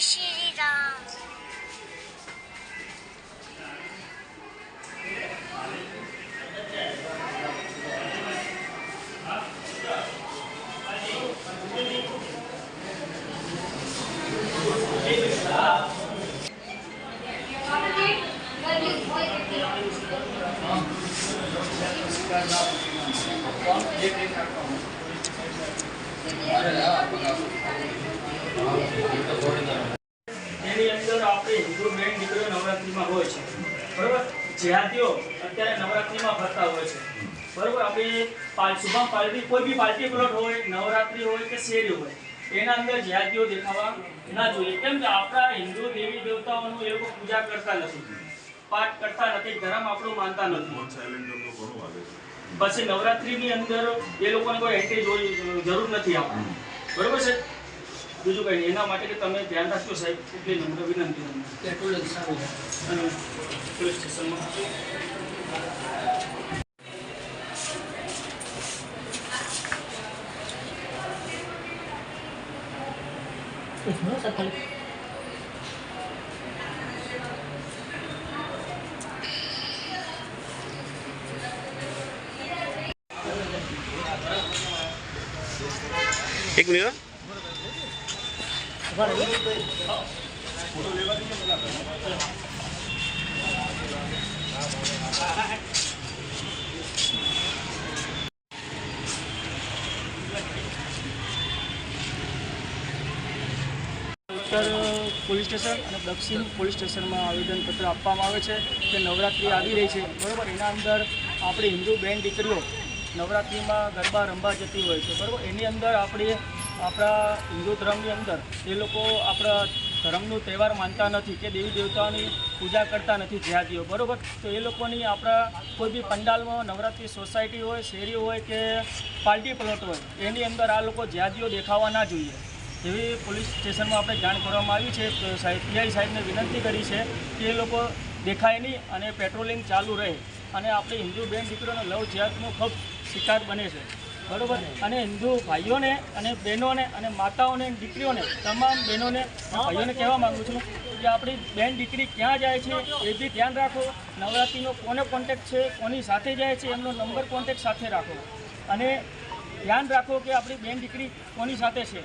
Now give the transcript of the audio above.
શ્રી રામ એની અંદર આપણે હિન્દુ બેન દીકરીઓ નવરાત્રિમાં હોય છે. બરાબર? જ્યાતિઓ અત્યારે નવરાત્રિમાં ફરતા હોય છે. બરાબર? આપણે શુભમ પાર્ટી કોઈ બી પાર્ટી પ્લોટ હોય નવરાત્રિ હોય કે શેરી હોય એના અંદર જ્યાતિઓ દેખાવા ના જોઈએ. કેમ કે આપણા હિન્દુ દેવી દેવતાઓનું એ લોકો પૂજા કરતા નથી. પાઠ કરતા નથી ધર્મ આપણું માનતા નથી. પછી નવરાત્રિની અંદર એ લોકોને કોઈ એન્ટ્રી જરૂર નથી આપણને બરોબર છે? બીજું કંઈ એના માટે કે તમે ધ્યાન રાખજો સાહેબ. એટલી નમ્ર વિનંતી તમને. અને પોલીસ સ્ટેશનમાં એક મિનિટ. ઉત્તર પોલીસ સ્ટેશન અને દક્ષિણ પોલીસ સ્ટેશનમાં આવેદનપત્ર આપવામાં આવે છે કે નવરાત્રિ આવી રહી છે. બરાબર, એના અંદર આપણી હિન્દુ બેન દીકરીઓ નવરાત્રિમાં ગરબા રમવા જતી હોય છે. બરાબર, એની અંદર આપણે આપણા હિન્દુ ધર્મની અંદર એ લોકો આપણા ધર્મનો તહેવાર માનતા નથી કે દેવી દેવતાઓની પૂજા કરતા નથી જ્યાદીઓ બરાબર? તો એ લોકોની આપણા કોઈ બી પંડાલમાં નવરાત્રિ સોસાયટી હોય શેરી હોય કે પાર્ટી પ્લોટ હોય, એની અંદર આ લોકો જ્યાદીઓ દેખાવા ના જોઈએ. એવી પોલીસ સ્ટેશનમાં આપણે જાણ કરવામાં આવી છે પીઆઈ સાહેબને વિનંતી કરી છે કે એ લોકો દેખાય નહીં અને પેટ્રોલિંગ ચાલુ રહે અને આપણે હિન્દુ બેન દીકરીઓનો લવ જેહાદનો ખૂબ શિકાર બને છે. બરોબર? અને હિન્દુ ભાઈઓને અને બહેનોને અને માતાઓને દીકરીઓને તમામ બહેનોને ભાઈઓને કહેવા માગું છું કે આપણી બેન દીકરી ક્યાં જાય છે એ બી ધ્યાન રાખો. નવરાત્રિનો કોને કોન્ટેક્ટ છે કોની સાથે જાય છે એમનો નંબર કોન્ટેક્ટ સાથે રાખો. અને ધ્યાન રાખો કે આપણી બેન દીકરી કોની સાથે છે.